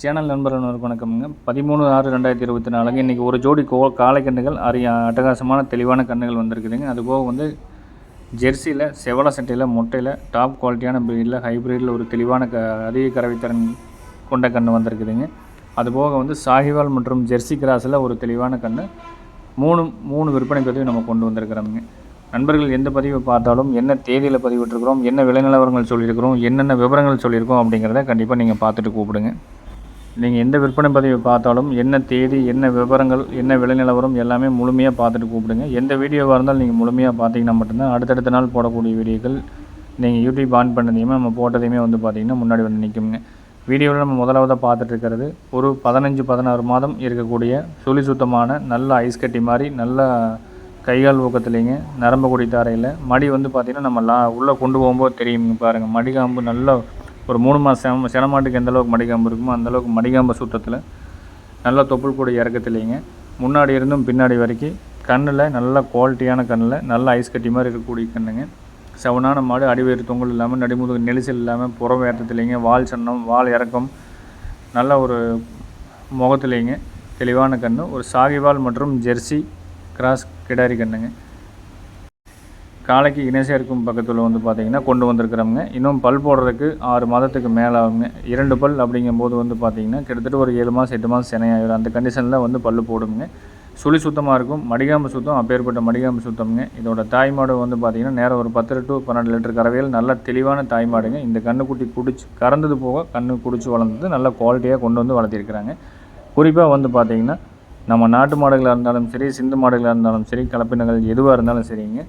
Channel நண்பர்கள் வணக்கம்ங்க. பதிமூணு ஆறு ரெண்டாயிரத்தி இருபத்தி நாலுங்க இன்றைக்கி ஒரு ஜோடி கோ காளை கன்றுகள் அரிய அட்டகாசமான தெளிவான கன்றுகள் வந்திருக்குதுங்க. அதுபோக வந்து ஜெர்சியில் செவல சட்டையில் முட்டையில் டாப் குவாலிட்டியான ப்ரீடில் ஹைப்ரிடில் ஒரு தெளிவான க அதிக கறவைத்திறன் கொண்ட கன்று வந்திருக்குதுங்க. அதுபோக வந்து சாகிவால் மற்றும் ஜெர்சி கிராஸில் ஒரு தெளிவான கன்று மூணு மூணு விற்பனை பதிவு நம்ம கொண்டு வந்திருக்கிறோமுங்க. நண்பர்கள் எந்த பதிவை பார்த்தாலும் என்ன தேதியில் பதிவிட்டிருக்கிறோம் என்ன விலை நிலவரங்கள் சொல்லியிருக்கிறோம் என்னென்ன விவரங்கள் சொல்லியிருக்கோம் அப்படிங்கிறத கண்டிப்பாக நீங்கள் பார்த்துட்டு கூப்பிடுங்க. நீங்கள் எந்த விற்பனை பதிவை பார்த்தாலும் என்ன தேதி என்ன விவரங்கள் என்ன விலை நிலவரம் எல்லாமே முழுமையாக பார்த்துட்டு கூப்பிடுங்க. எந்த வீடியோவாக இருந்தாலும் நீங்கள் முழுமையாக பார்த்தீங்கன்னா மட்டும்தான் அடுத்தடுத்த நாள் போடக்கூடிய வீடியோக்கள் நீங்கள் யூடியூப் ஆன் பண்ணதையுமே நம்ம போட்டதையுமே வந்து பார்த்தீங்கன்னா முன்னாடி வந்து நிற்குங்க வீடியோவில் நம்ம முதலாவதாக பார்த்துட்டு இருக்கிறது ஒரு பதினஞ்சு பதினாறு மாதம் இருக்கக்கூடிய சுழி சுத்தமான நல்ல ஐஸ் கட்டி மாதிரி நல்ல கைகால் ஊக்கத்துலேங்க நரம்பு கொடி தாரையில் மடி வந்து பார்த்திங்கன்னா நம்ம லா உள்ளே கொண்டு போகும்போது தெரியுங்க பாருங்கள் மடிகாம்பு நல்ல ஒரு மூணு மாதம் செனமாட்டுக்கு எந்த அளவுக்கு மடிகாம்பு இருக்குமோ அந்த அளவுக்கு மடிகாம்பு சுத்தத்தில் நல்லா தொப்புள் கூட இறக்கத்துலேங்க முன்னாடி இருந்தும் பின்னாடி வரைக்கும் கண்ணில் நல்ல குவாலிட்டியான கண்ணில் நல்ல ஐஸ் கட்டி மாதிரி இருக்கக்கூடிய கண்ணுங்க. செவனான மாடு அடிவேறு தொங்கல் இல்லாமல் நடிமுதுகு நெரிசல் இல்லாமல் புறம் ஏற்றத்துலேங்க வால் சன்னம் வால் இறக்கம் நல்ல ஒரு முகத்துலேங்க தெளிவான கன்று ஒரு சாகிவால் மற்றும் ஜெர்சி கிராஸ் கிடாரி கண்ணுங்க. காலைக்கு இணைசாக இருக்கும் பக்கத்தில் வந்து பார்த்தீங்கன்னா கொண்டு வந்திருக்கிறவங்க. இன்னும் பல் போடுறதுக்கு ஆறு மாதத்துக்கு மேலே ஆகுங்க. இரண்டு பல் அப்படிங்கும்போது வந்து பார்த்திங்கன்னா கிட்டத்தட்ட ஒரு ஏழு மாதம் எட்டு மாதம் சினையாயிரும் அந்த கண்டிஷனில் வந்து பல் போடுங்க. சுழி சுத்தமாக இருக்கும். மடிகாம்பு சுத்தம் அப்பேற்பட்ட மடிகாம்பு சுத்தம்ங்க. இதோட தாய்மாடு வந்து பார்த்தீங்கன்னா நேரம் ஒரு பத்து டு பன்னெண்டு லிட்டர் கறவையில் நல்ல தெளிவான தாய்மாடுங்க இந்த கண்ணுக்குட்டி குடிச்சு கறந்தது போக கண்ணு குடிச்சு வளர்ந்தது நல்ல குவாலிட்டியாக கொண்டு வந்து வளர்த்திருக்கிறாங்க. குறிப்பாக வந்து பார்த்திங்கன்னா நம்ம நாட்டு மாடுகளாக இருந்தாலும் சரி சிந்து மாடுகளாக இருந்தாலும் சரி கலப்பினங்கள் எதுவாக இருந்தாலும் சரிங்க.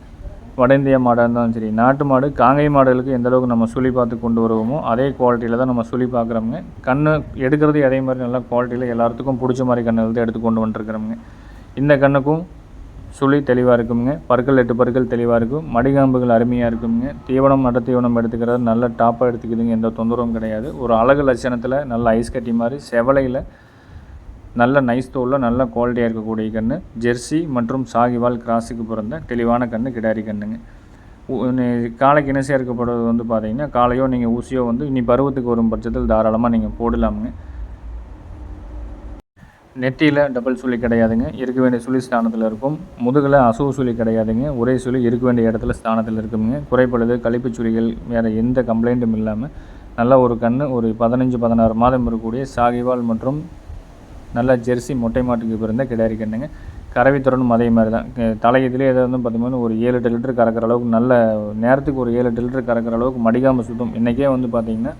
வட இந்திய மாடாக இருந்தாலும் சரி நாட்டு மாடு காங்கை மாடுகளுக்கு எந்த அளவுக்கு நம்ம சுழி பார்த்து கொண்டு வருவோமோ அதே குவாலிட்டியில் தான் நம்ம சுழி பார்க்குறோமுங்க. கண்ணு எடுக்கிறது அதே மாதிரி நல்ல குவாலிட்டியில் எல்லாத்துக்கும் பிடிச்ச மாதிரி கண்ணுகள் தான் எடுத்து கொண்டு வந்துருக்குறோமுங்க. இந்த கண்ணுக்கும் சுழி தெளிவாக இருக்குங்க பற்கள் எட்டு பற்கள் தெளிவாக இருக்கும். மடிகாம்புகள் அருமையாக இருக்குங்க தீவனம் நட தீவனம் எடுத்துக்கிறது நல்ல டாப்பாக எடுத்துக்குதுங்க எந்த தொந்தரவும் கிடையாது. ஒரு அழகு லட்சணத்தில் நல்ல ஐஸ் கட்டி மாதிரி செவலையில் நல்ல நைஸ் தோலில் நல்ல குவாலிட்டியாக இருக்கக்கூடிய கன்று ஜெர்சி மற்றும் சாகிவால் கிராஸுக்கு பிறந்த தெளிவான கன்று கிடாரி கன்றுங்க காலைக்கு இணை இருக்கப்படுவது வந்து பார்த்தீங்கன்னா காலையோ நீங்கள் ஊசியோ வந்து இனி பருவத்துக்கு வரும் பட்சத்தில் தாராளமாக நீங்கள் போடலாமுங்க. நெத்தியில் டபுள் சுழி கிடையாதுங்க. இருக்க வேண்டிய சுழி ஸ்தானத்தில் இருக்கும். முதுகில் அசுவு சுழி கிடையாதுங்க. ஒரே சுழி இருக்க வேண்டிய இடத்துல ஸ்தானத்தில் இருக்குங்க. குறைப்படுது கழிப்பு சுழிகள் வேறு எந்த கம்ப்ளைண்ட்டும் இல்லாமல் நல்ல ஒரு கண் ஒரு பதினஞ்சு பதினாறு மாதம் இருக்கக்கூடிய சாகிவால் மற்றும் நல்லா ஜெர்சி மொட்டை மாட்டுக்கு பிறந்த கிடாரி கண்ணுங்க. கறவை திறனும் அதே மாதிரி தான். தலை எதாவது வந்து பார்த்தீங்கன்னா ஒரு ஏழு எட்டு லிட்டர் கறக்கிற அளவுக்கு நல்ல நேரத்துக்கு ஒரு ஏழு எட்டு லிட்டர் கறக்கிற அளவுக்கு மடிக்காமல் சுத்தம். இன்றைக்கே வந்து பார்த்திங்கன்னா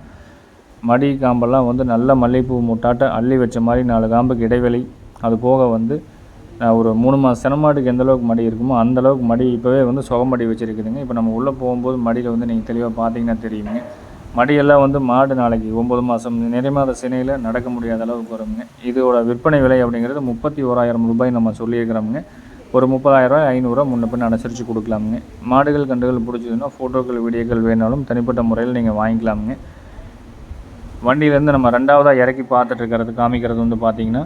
மடி காம்பெல்லாம் வந்து நல்ல மல்லிகைப்பூ முட்டாட்ட அள்ளி வச்ச மாதிரி நாலு காம்புக்கு இடைவெளி. அது போக வந்து ஒரு மூணு மாதம் சினமாட்டுக்கு எந்த அளவுக்கு மடி இருக்குமோ அந்த அளவுக்கு மடி இப்போவே வந்து சுகமடி வச்சுருக்குதுங்க. இப்போ நம்ம உள்ளே போகும்போது மடியில் வந்து நீங்கள் தெளிவாக பார்த்தீங்கன்னா தெரியுங்க மடியெல்லாம் வந்து மாடு நாளைக்கு ஒம்பது மாதம் நிறை மாத சினையில் நடக்க முடியாத அளவுக்கு வருங்க. இதோட விற்பனை விலை அப்படிங்கிறது முப்பத்தி ஓராயிரம் ரூபாய் நம்ம சொல்லியிருக்கிறோமுங்க. ஒரு முப்பதாயிரரூவா ஐநூறுரூவா முன்ன பின் அனுசரித்து கொடுக்கலாமுங்க. மாடுகள் கண்டுகள் பிடிச்சதுன்னா ஃபோட்டோக்கள் வீடியோக்கள் வேணாலும் தனிப்பட்ட முறையில் நீங்கள் வாங்கிக்கலாமுங்க. வண்டியிலேருந்து நம்ம ரெண்டாவதாக இறக்கி பார்த்துட்ருக்கிறது காமிக்கிறது வந்து பார்த்திங்கன்னா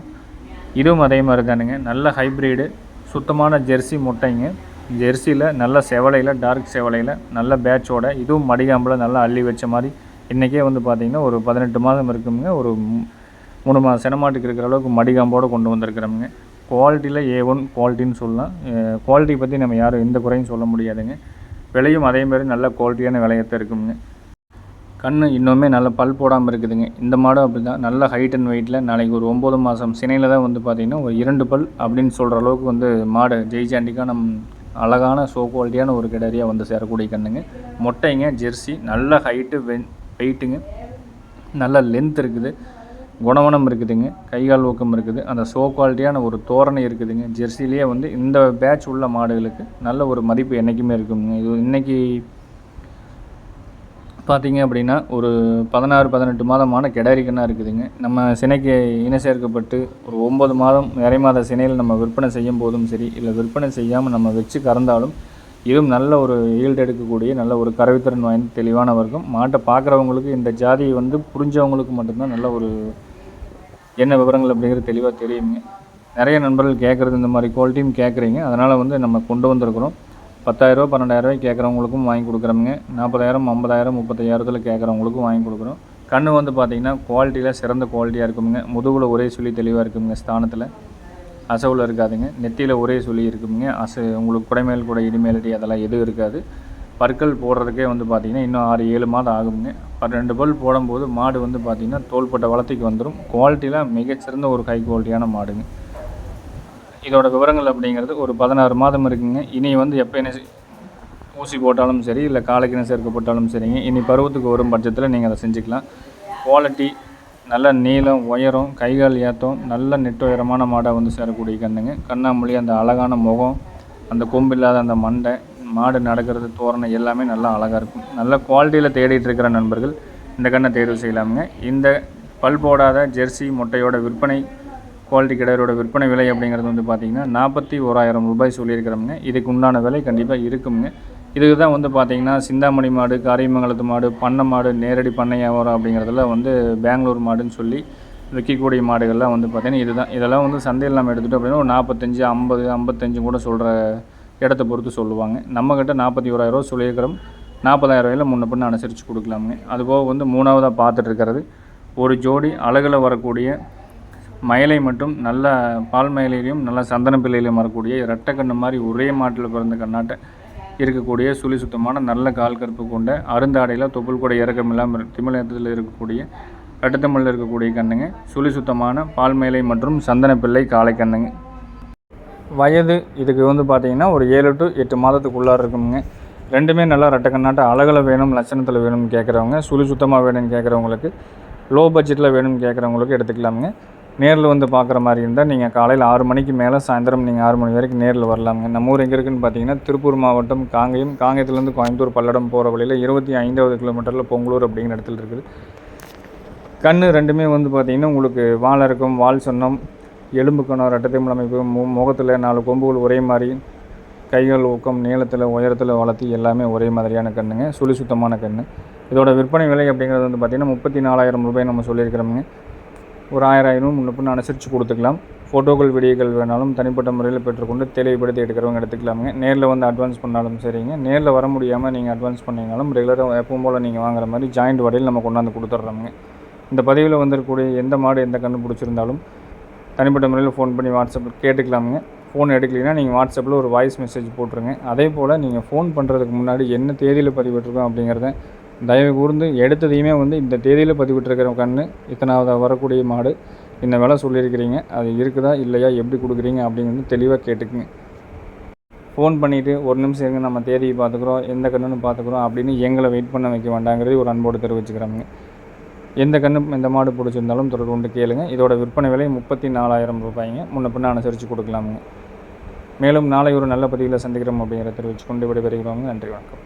இதுவும் அதே மாதிரி தானுங்க. நல்ல ஹைப்ரிடு சுத்தமான ஜெர்சி முட்டைங்க. ஜெர்சியில் நல்ல செவலையில் டார்க் செவலையில் நல்ல பேட்சோட இதுவும் மடிகாம்பில் நல்லா அள்ளி வச்ச மாதிரி இன்றைக்கே வந்து பார்த்திங்கன்னா ஒரு பதினெட்டு மாதம் இருக்குங்க ஒரு மூணு மாதம் சினமாட்டுக்கு இருக்கிற அளவுக்கு மடிகாம்போடு கொண்டு வந்திருக்கிறோமுங்க. குவாலிட்டியில் ஏ ஒன் குவாலிட்டின்னு சொல்லலாம். குவாலிட்டி பற்றி நம்ம யாரும் எந்த குறையும் சொல்ல முடியாதுங்க. விலையும் அதேமாதிரி நல்ல குவாலிட்டியான விலையத்தை இருக்குங்க கண் இன்னுமே நல்ல பல் போடாமல் இருக்குதுங்க. இந்த மாடு அப்படி தான் நல்ல ஹைட் அண்ட் வெயிட்டில் நாளைக்கு ஒரு ஒம்பது மாதம் சினையில் தான் வந்து பார்த்திங்கன்னா ஒரு இரண்டு பல் அப்படின்னு சொல்கிற அளவுக்கு வந்து மாடு ஜெய்சாண்டிக்காக நம் அழகான ஷோ குவாலிட்டியான ஒரு கிடரியாக வந்து சேரக்கூடிய கண்ணுங்க. மொட்டைங்க ஜெர்சி நல்ல ஹைட்டு வென் வெயிட்டுங்க நல்ல லென்த் இருக்குது. குணவனம் இருக்குதுங்க. கைகால் ஊக்கம் இருக்குது. அந்த ஷோ குவாலிட்டியான ஒரு தோரணை இருக்குதுங்க. ஜெர்சிலேயே வந்து இந்த பேட்ச் உள்ள மாடுகளுக்கு நல்ல ஒரு மதிப்பு என்றைக்குமே இருக்குங்க. இது இன்றைக்கி பார்த்தீங்க அப்படின்னா ஒரு பதினாறு பதினெட்டு மாதமான கிடாரி இருக்குதுங்க. நம்ம சினைக்கு இன சேர்க்கப்பட்டு ஒரு ஒம்பது மாதம் நிறை மாத சினையில் நம்ம விற்பனை செய்யும் போதும் சரி இல்லை விற்பனை செய்யாமல் நம்ம வச்சு கறந்தாலும் இதுவும் நல்ல ஒரு ஈல்டு எடுக்கக்கூடிய நல்ல ஒரு கரவித்திறன் வாய்ந்த தெளிவான வர்க்கம் மாட்டை பார்க்குறவங்களுக்கு இந்த ஜாதியை வந்து புரிஞ்சவங்களுக்கு மட்டும்தான் நல்ல ஒரு என்ன விவரங்கள் அப்படிங்கிறது தெளிவாக தெரியுங்க. நிறைய நண்பர்கள் கேட்குறது இந்த மாதிரி குவாலிட்டியும் கேட்குறீங்க அதனால் வந்து நம்ம கொண்டு வந்திருக்கிறோம். பத்தாயிரரூவா பன்னெண்டாயிரரூவாய்க்கு கேட்குறவங்களுக்கும் வாங்கி கொடுக்குறோமுங்க. நாற்பதாயிரம் ஐம்பதாயிரம் முப்பத்தையாயிரத்தில் கேட்குறவங்களுக்கும் வாங்கி கொடுக்குறோம். கண் வந்து பார்த்திங்கன்னா குவாலிட்டியில் சிறந்த குவாலிட்டியாக இருக்குமுங்க முதுகில் ஒரே சொல்லி தெளிவாக இருக்குமுங்க ஸ்தானத்தில். அசவில் இருக்காதுங்க. நெத்தியில் ஒரே சொல்லி இருக்குமுங்க அசு உங்களுக்கு குடைமேல் கூட இடிமேலடி அதெல்லாம் எதுவும் இருக்காது. பற்கள் போடுறதுக்கே வந்து பார்த்திங்கன்னா இன்னும் ஆறு ஏழு மாதம் ஆகுங்க. பட் ரெண்டு பல் போடும்போது மாடு வந்து பார்த்திங்கன்னா தோள்பட்ட வளர்த்திக்கு வந்துடும் குவாலிட்டியில் மிகச்சிறந்த ஒரு ஹை குவாலிட்டியான மாடுங்க. இதோட விவரங்கள் அப்படிங்கிறது ஒரு பதினாறு மாதம் இருக்குங்க. இனி வந்து எப்போ என்ன ஊசி போட்டாலும் சரி இல்லை காலைக்கின சேர்க்கப்பட்டாலும் சரிங்க. இனி பருவத்துக்கு வரும் பட்சத்தில் நீங்கள் அதை செஞ்சுக்கலாம். குவாலிட்டி நல்ல நீளம் உயரம் கைகால் ஏற்றம் நல்ல நெட்டு உயரமான மாடாக வந்து சேரக்கூடிய கண்ணுங்க. கண்ணாமொழி அந்த அழகான முகம் அந்த கொம்பு இல்லாத அந்த மண்டை மாடு நடக்கிறது தோரணை எல்லாமே நல்லா அழகாக இருக்கும். நல்ல குவாலிட்டியில் தேடிட்டு இருக்கிற நண்பர்கள் இந்த கண்ணை தேர்வு செய்யலாமுங்க. இந்த பல் போடாத ஜெர்சி முட்டையோட விற்பனை குவாலிட்டி கிடையாரோட விற்பனை விலை அப்படிங்கிறது வந்து பார்த்திங்கன்னா நாற்பத்தி ஓராயிரம் ரூபாய் சொல்லியிருக்கிறோமுங்க. இதுக்கு உண்டான விலை கண்டிப்பாக இருக்குங்க இதுக்கு தான் வந்து பார்த்திங்கன்னா சிந்தாமணி மாடு காரியமங்கலத்து மாடு பண்ணை மாடு நேரடி பண்ணை வியாபாரம் அப்படிங்கிறதுல வந்து பெங்களூர் மாடுன்னு சொல்லி விற்கக்கூடிய மாடுகள்லாம் வந்து பார்த்திங்கன்னா இதுதான். இதெல்லாம் வந்து சந்தையில் நம்ம எடுத்துகிட்டோம் அப்படின்னா ஒரு நாற்பத்தஞ்சு ஐம்பது ஐம்பத்தஞ்சு கூட சொல்கிற இடத்த பொறுத்து சொல்லுவாங்க. நம்மக்கிட்ட நாற்பத்தி ஓராயிரரூவா சொல்லியிருக்கிறோம். நாற்பதாயிரம் ரூபாயில் முன்ன பின்ன அனுசரித்து கொடுக்கலாமுங்க. அதுபோக வந்து மூணாவதாக பார்த்துட்டு இருக்கிறது ஒரு ஜோடி அழகில் வரக்கூடிய மயிலை மட்டும் நல்ல பால் மயிலையிலையும் நல்ல சந்தன பிள்ளையிலையும் வரக்கூடிய ரெட்டைக்கண்ணு மாதிரி ஒரே மாட்டில் பிறந்த கண்ணாட்டை இருக்கக்கூடிய சுழி சுத்தமான நல்ல கால் கருப்பு கொண்ட அருந்தாடையில் தொப்புள் கூட இறக்கம் இல்லாமல் திமிழத்தில் இருக்கக்கூடிய ரெட்டத்தமிழில் இருக்கக்கூடிய கண்ணுங்க. சுழி சுத்தமான பால் மயிலை மற்றும் சந்தன பிள்ளை காலை கண்ணுங்க. வயது இதுக்கு வந்து பார்த்தீங்கன்னா ஒரு ஏழு டு எட்டு மாதத்துக்குள்ளார இருக்குங்க ரெண்டுமே நல்லா ரெட்டக்கண்ணாட்ட அழகில் வேணும் லட்சணத்தில் வேணும்னு கேட்குறவங்க சுழி சுத்தமாக வேணும்னு கேட்குறவங்களுக்கு லோ பட்ஜெட்டில் வேணும்னு கேட்குறவங்களுக்கு எடுத்துக்கலாமுங்க. நேரில் வந்து பார்க்குற மாதிரி இருந்தால் நீங்கள் காலையில் ஆறு மணிக்கு மேலே சாயந்தரம் நீங்கள் ஆறு மணி வரைக்கும் நேரில் வரலாங்க நம்ம ஊர் எங்கே இருக்குன்னு பார்த்தீங்கன்னா திருப்பூர் மாவட்டம் காங்கேயம். காங்கேயத்துலேருந்து கோயம்புத்தூர் பல்லடம் போகிற வழியில் இருபத்தி ஐந்தாவது கிலோமீட்டரில் பொங்கலூர் அப்படிங்கிற இடத்துல இருக்குது. கண் ரெண்டுமே வந்து பார்த்திங்கன்னா உங்களுக்கு வாழை இருக்கும் வால் சொன்னம் எலும்பு கணம் ரெட்டத்தைமல் அமைப்பு மு முகத்தில் நாலு கொம்புகள் ஒரே மாதிரி கைகள் ஊக்கம் நீளத்தில் உயரத்தில் வளர்த்தி எல்லாமே ஒரே மாதிரியான கண்ணுங்க. சுழி சுத்தமான கண் இதோட விற்பனை விலை அப்படிங்கிறது வந்து பார்த்திங்கன்னா முப்பத்தி நாலாயிரம் ரூபாய் நம்ம சொல்லியிருக்கிறோமுங்க. ஒரு ஆயிரம் ஆயிரம் முன்ன அனுசரித்து கொடுத்துக்கலாம். ஃபோட்டோக்கள் வீடியோக்கள் வேணாலும் தனிப்பட்ட முறையில் பெற்றுக்கொண்டு தெளிவுபடுத்தி எடுக்கிறவங்க எடுத்துக்கலாமுங்க. நேரில் வந்து அட்வான்ஸ் பண்ணாலும் சரிங்க. நேரில் வர முடியாமல் நீங்கள் அட்வான்ஸ் பண்ணிங்கனாலும் ரெகுலராக எப்பவும் போல் நீங்கள் வாங்குற மாதிரி ஜாயிண்ட் வடையில் நம்ம கொண்டாந்து கொடுத்துட்றோமுங்க இந்த பதிவில் வந்திருக்கக்கூடிய எந்த மாடு எந்த கன்று பிடிச்சிருந்தாலும் தனிப்பட்ட முறையில் ஃபோன் பண்ணி வாட்ஸ்அப்பில் கேட்டுக்கலாமுங்க. ஃபோன் எடுக்கலைன்னா நீங்கள் வாட்ஸ்அப்பில் ஒரு வாய்ஸ் மெசேஜ் போட்டுருங்க. அதே போல் நீங்கள் ஃபோன் பண்ணுறதுக்கு முன்னாடி என்ன தேதியில் பதிவிட்டிருக்கோம் அப்படிங்கிறத தயவு கூர்ந்து எடுத்ததையுமே வந்து இந்த தேதியில் பதிவிட்டிருக்கிற கன்று இத்தனாவது வரக்கூடிய மாடு இந்த விலை சொல்லியிருக்கிறீங்க. அது இருக்குதா இல்லையா எப்படி கொடுக்குறீங்க அப்படிங்கிறது தெளிவாக கேட்டுக்குங்க. ஃபோன் பண்ணிவிட்டு ஒரு நிமிஷம் இருங்க நம்ம தேதியை பார்த்துக்குறோம் எந்த கண்ணுன்னு பார்த்துக்குறோம் அப்படின்னு எங்களை வெயிட் பண்ண வைக்க வேண்டாங்கிறது ஒரு அன்போடு தெரிவிச்சுக்கிறாங்க. எந்த கன்று எந்த மாடு பிடிச்சிருந்தாலும் தொடர்பு கொண்டு கேளுங்க. இதோட விற்பனை விலை முப்பத்தி நாலாயிரம் ரூபாய்ங்க. முன்ன பின்ன அனுசரித்து கொடுக்கலாமுங்க. மேலும் நாளை ஒரு நல்ல பதிவில் சந்திக்கிறோம் அப்படிங்கிற தெரிவித்து கொண்டு விடைபெறுகிறோங்க. நன்றி வணக்கம்.